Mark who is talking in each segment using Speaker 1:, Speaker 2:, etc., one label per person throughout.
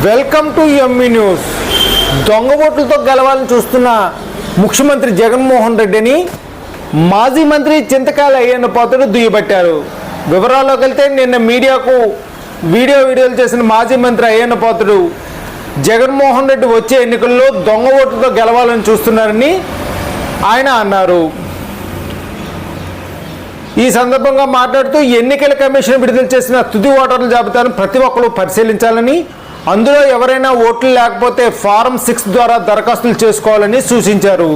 Speaker 1: Welcome to ME news దొంగ ఓట్లతో గెలవాలని చూస్తున్న ముఖ్యమంత్రి జగన్మోహన్ రెడ్డిని మాజీ మంత్రి చింతకాయల అయ్యన్న పాత్రుడు దుయ్యబట్టారు. వివరాల్లోకి వెళ్తే నిన్న మీడియాకు వీడియో వీడియోలు చేసిన మాజీ మంత్రి అయ్యన్న పాత్రుడు జగన్మోహన్ రెడ్డి వచ్చే ఎన్నికల్లో దొంగ ఓట్లతో గెలవాలని చూస్తున్నారని ఆయన అన్నారు. ఈ సందర్భంగా మాట్లాడుతూ ఎన్నికల కమిషన్ విడుదల చేసిన తుది ఓటర్ల జాబితాను ప్రతి ఒక్కరూ పరిశీలించాలని అందులో ఎవరైనా ఓట్లు లేకపోతే ఫారం సిక్స్ ద్వారా దరఖాస్తులు చేసుకోవాలని సూచించారు.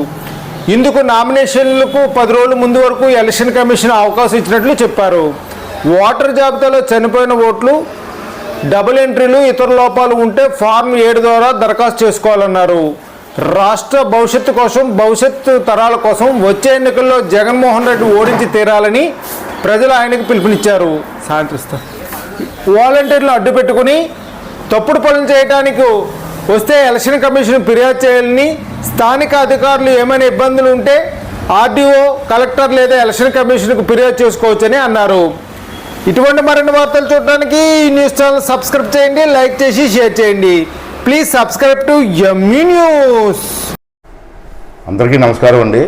Speaker 1: ఇందుకు నామినేషన్లకు పది రోజుల ముందు వరకు ఎలక్షన్ కమిషన్ అవకాశం ఇచ్చినట్లు చెప్పారు. ఓటర్ జాబితాలో చనిపోయిన ఓట్లు డబుల్ ఎంట్రీలు ఇతర లోపాలు ఉంటే ఫారం ఏడు ద్వారా దరఖాస్తు చేసుకోవాలన్నారు. రాష్ట్ర భవిష్యత్తు కోసం భవిష్యత్తు తరాల కోసం వచ్చే ఎన్నికల్లో జగన్మోహన్ రెడ్డి ఓడించి తీరాలని ప్రజలు ఆయనకు పిలుపునిచ్చారు. సాయంత్రిస్తా వాలంటీర్లు అడ్డు పెట్టుకుని తప్పుడు పనులు చేయడానికి వస్తే ఎలక్షన్ కమిషన్ ఫిర్యాదు చేయాలని స్థానిక అధికారులు ఏమైనా ఇబ్బందులు ఉంటే ఆర్డీఓ కలెక్టర్ లేదా ఎలక్షన్ కమిషన్కు ఫిర్యాదు చేసుకోవచ్చని అన్నారు. ఇటువంటి మరిన్ని వార్తలు చూడడానికి ఈ న్యూస్ ఛానల్ సబ్స్క్రైబ్ చేయండి లైక్ చేసి షేర్ చేయండి. Please subscribe to Emmy news
Speaker 2: అందరికీ నమస్కారం అండి.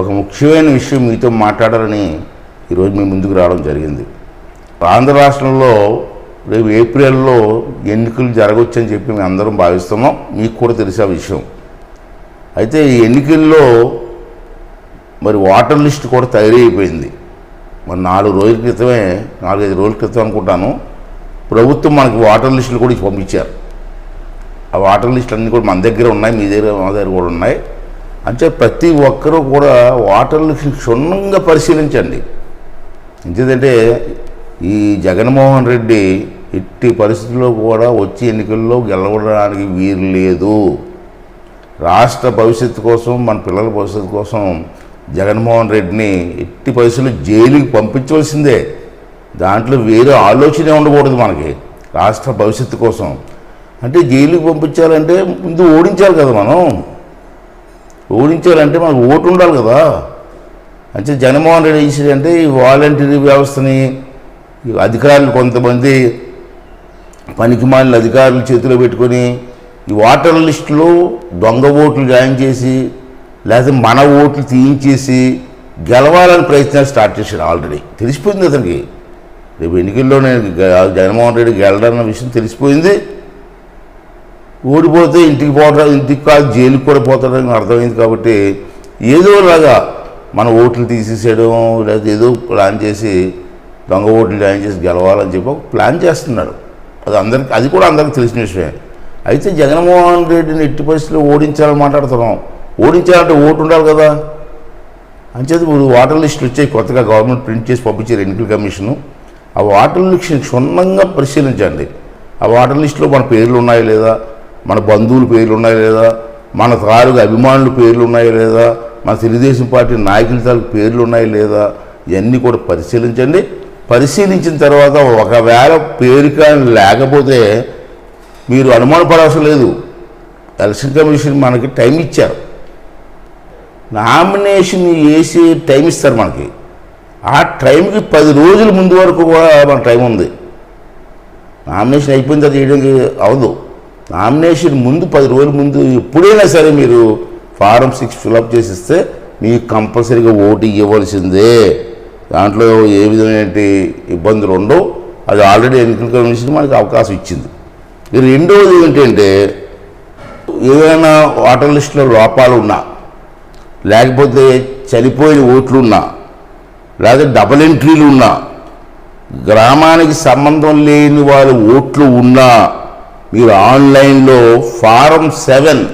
Speaker 2: ఒక ముఖ్యమైన విషయం మీతో మాట్లాడాలని ఈరోజు మీ ముందుకు రావడం జరిగింది. ఆంధ్ర రాష్ట్రంలో రేపు ఏప్రిల్లో ఎన్నికలు జరగవచ్చని చెప్పి మేము అందరం భావిస్తున్నాం. మీకు కూడా తెలిసే విషయం. అయితే ఈ ఎన్నికల్లో మరి ఓటర్ లిస్ట్ కూడా తయారైపోయింది. మరి నాలుగు రోజుల క్రితమే నాలుగైదు రోజుల క్రితం అనుకుంటాను ప్రభుత్వం మనకి ఓటర్ లిస్టులు కూడా ఇచ్చి పంపించారు. ఆ వాటర్ లిస్టులు అన్నీ కూడా మన దగ్గర ఉన్నాయి మీ దగ్గర మా దగ్గర కూడా ఉన్నాయి. అంటే ప్రతి ఒక్కరూ కూడా వాటర్ లిస్ట్ క్షుణ్ణంగా పరిశీలించండి. ఎందుకంటే ఈ జగన్మోహన్ రెడ్డి ఎట్టి పరిస్థితుల్లో కూడా వచ్చే ఎన్నికల్లో గెలవడానికి వీలు లేదు. రాష్ట్ర భవిష్యత్తు కోసం మన పిల్లల భవిష్యత్తు కోసం జగన్మోహన్ రెడ్డిని ఎట్టి పరిస్థితుల్లో జైలుకి పంపించవలసిందే. దాంట్లో వేరే ఆలోచనే ఉండకూడదు మనకి రాష్ట్ర భవిష్యత్తు కోసం. అంటే జైలుకి పంపించాలంటే ముందు ఓడించాలి కదా మనం. ఓడించాలంటే మనకు ఓటు ఉండాలి కదా. అంటే జగన్మోహన్ రెడ్డి అంటే ఈ వాలంటీర్ వ్యవస్థని అధికారులు కొంతమంది పనికిమాలిన అధికారులు చేతిలో పెట్టుకొని ఈ ఓటర్ లిస్టులో దొంగ ఓట్లు జాయిన్ చేసి లేకపోతే మన ఓట్లు తీయించేసి గెలవాలని ప్రయత్నాలు స్టార్ట్ చేశాడు ఆల్రెడీ. తెలిసిపోయింది అతనికి. రేపు ఎన్నికల్లో నేను జగన్మోహన్ రెడ్డి గెలడన్న విషయం తెలిసిపోయింది. ఓడిపోతే ఇంటికి పోవడం ఇంటికి కాదు జైలుకి కూడా పోతాడని అర్థమైంది కాబట్టి ఏదో లాగా మన ఓట్లు తీసేసేయడం లేదా ఏదో ప్లాన్ చేసి దొంగ ఓట్లు జాయిన్ చేసి గెలవాలని చెప్పి ఒక ప్లాన్ చేస్తున్నాడు. అది అందరికి అది కూడా అందరికి తెలిసిన విషయమే. అయితే జగన్మోహన్ రెడ్డిని ఎట్టి పరిస్థితుల్లో ఓడించాలని మాట్లాడుతున్నాం. ఓడించాలంటే ఓటు ఉండాలి కదా. అంచేది ఇప్పుడు వాటర్ లిస్టులు వచ్చాయి కొత్తగా గవర్నమెంట్ ప్రింట్ చేసి పంపించారు ఎన్నికల కమిషను. ఆ వాటర్ లిస్ట్ని క్షుణ్ణంగా పరిశీలించండి. ఆ వాటర్ లిస్టులో మన పేర్లు ఉన్నాయా లేదా? మన బంధువుల పేర్లు ఉన్నాయా లేదా? మన తాలూకు అభిమానుల పేర్లు ఉన్నాయా లేదా? మన తెలుగుదేశం పార్టీ నాయకుల తాలూకు పేర్లు ఉన్నాయా లేదా? ఇవన్నీ కూడా పరిశీలించండి. పరిశీలించిన తర్వాత ఒకవేళ పేరు కానీ లేకపోతే మీరు అనుమానపడవసరం లేదు. ఎలక్షన్ కమిషన్ మనకి టైం ఇచ్చారు. నామినేషన్ వేసి టైం ఇస్తారు మనకి. ఆ టైంకి పది రోజుల ముందు వరకు కూడా మన టైం ఉంది. నామినేషన్ అయిపోయిన తర్వాత చేయడానికి అవదు. నామినేషన్ ముందు పది రోజుల ముందు ఎప్పుడైనా సరే మీరు ఫారం సిక్స్ ఫిలప్ చేసిస్తే మీకు కంపల్సరీగా ఓటు ఇవ్వవలసిందే. దాంట్లో ఏ విధమైన ఇబ్బందులు ఉండవు. అది ఆల్రెడీ ఎన్నికల కమిషన్ మనకి అవకాశం ఇచ్చింది. ఇక రెండవది ఏంటంటే ఏదైనా ఓటర్ లిస్టులో లోపాలు ఉన్నా లేకపోతే చనిపోయిన ఓట్లు ఉన్నా లేదా డబల్ ఎంట్రీలు ఉన్నా గ్రామానికి సంబంధం లేని వాళ్ళ ఓట్లు ఉన్నా మీరు ఆన్లైన్లో ఫారం సెవెన్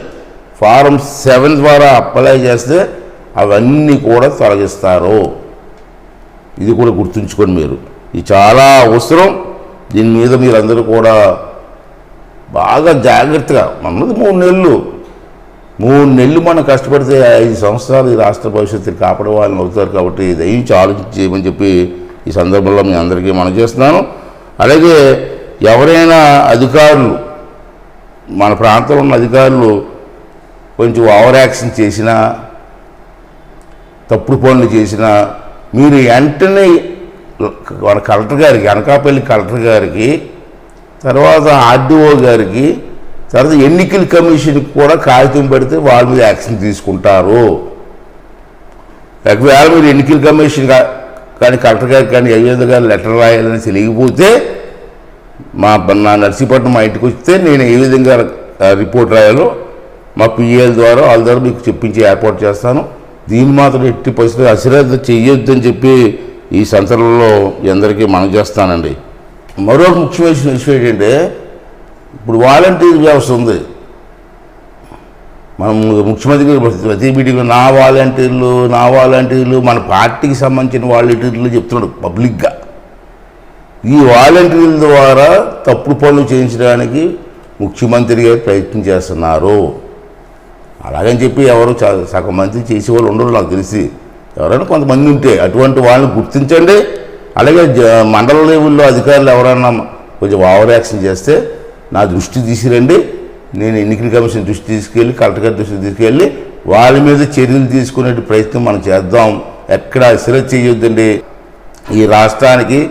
Speaker 2: ఫారం సెవెన్ ద్వారా అప్లై చేస్తే అవన్నీ కూడా తొలగిస్తారు. ఇది కూడా గుర్తుంచుకోండి మీరు. ఇది చాలా అవసరం. దీని మీద మీరందరూ కూడా బాగా జాగ్రత్తగా మనది మూడు నెలలు. మూడు నెలలు మనం కష్టపడితే ఐదు సంవత్సరాలు ఈ రాష్ట్ర భవిష్యత్తుని కాపాడే వాళ్ళని అవుతారు కాబట్టి దయించి ఆలోచించి చేయమని చెప్పి ఈ సందర్భంలో మీ అందరికీ మనం చేస్తున్నాను. అలాగే ఎవరైనా అధికారులు మన ప్రాంతంలో ఉన్న అధికారులు కొంచెం ఓవర్ యాక్షన్ చేసినా తప్పుడు పనులు చేసినా మీరు వెంటనే మన కలెక్టర్ గారికి అనకాపల్లి కలెక్టర్ గారికి తర్వాత ఆర్డీఓ గారికి తర్వాత ఎన్నికల కమిషన్కి కూడా కాగితం పెడితే వాళ్ళ మీద యాక్షన్ తీసుకుంటారు. ఒకవేళ మీరు ఎన్నికల కమిషన్ కానీ కలెక్టర్ గారికి కానీ అయ్యేది గారు లెటర్ రాయాలని తెలియకపోతే మా నా నర్సీపట్నం మా ఇంటికి వస్తే నేను ఏ విధంగా రిపోర్ట్ రాయాలో మా పిఏల ద్వారా వాళ్ళ ద్వారా మీకు చెప్పించి ఏర్పాటు చేస్తాను. దీన్ని మాత్రం ఎట్టి పరిస్థితులు అశ్రద్ధ చెయ్యొద్దని చెప్పి ఈ సందర్భంలో ఎందరికీ అందరికీ మనం చేస్తానండి. మరో ముఖ్యమైన విషయం ఏంటంటే ఇప్పుడు వాలంటీర్ వ్యవస్థ ఉంది. మనం ముఖ్యమంత్రి ప్రతి మీటింగ్లో నా వాలంటీర్లు నా వాలంటీర్లు మన పార్టీకి సంబంధించిన వాలంటీర్లు చెప్తున్నాడు పబ్లిక్గా. ఈ వాలంటీర్ల ద్వారా తప్పుడు పనులు చేయించడానికి ముఖ్యమంత్రి గారు ప్రయత్నం చేస్తున్నారు. అలాగని చెప్పి ఎవరు చ- సగం మంది చేసేవాళ్ళు ఉండరు నాకు తెలిసి. ఎవరైనా కొంతమంది ఉంటే అటువంటి వాళ్ళని గుర్తించండి. అలాగే జ- మండల లెవెల్లో అధికారులు ఎవరైనా కొంచెం ఓవర్ యాక్షన్ చేస్తే నా దృష్టి తీసుకురండి నేను ఎన్నికల కమిషన్ దృష్టి తీసుకెళ్ళి కలెక్టర్ గారి దృష్టి తీసుకెళ్ళి వాళ్ళ మీద చర్యలు తీసుకునే ప్రయత్నం మనం చేద్దాం. ఎక్కడ అసిర చేయొద్దండి. ఈ రాష్ట్రానికి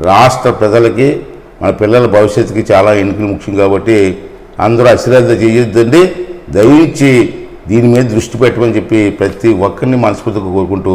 Speaker 2: రాష్ట్ర ప్రజలకి మన పిల్లల భవిష్యత్తుకి చాలా ఎన్నికలు ముఖ్యం కాబట్టి అందరూ అశ్రద్ధ చేయొద్దండి. దయించి దీని మీద దృష్టి పెట్టమని చెప్పి ప్రతి ఒక్కరిని మనస్ఫూర్తిగా కోరుకుంటూ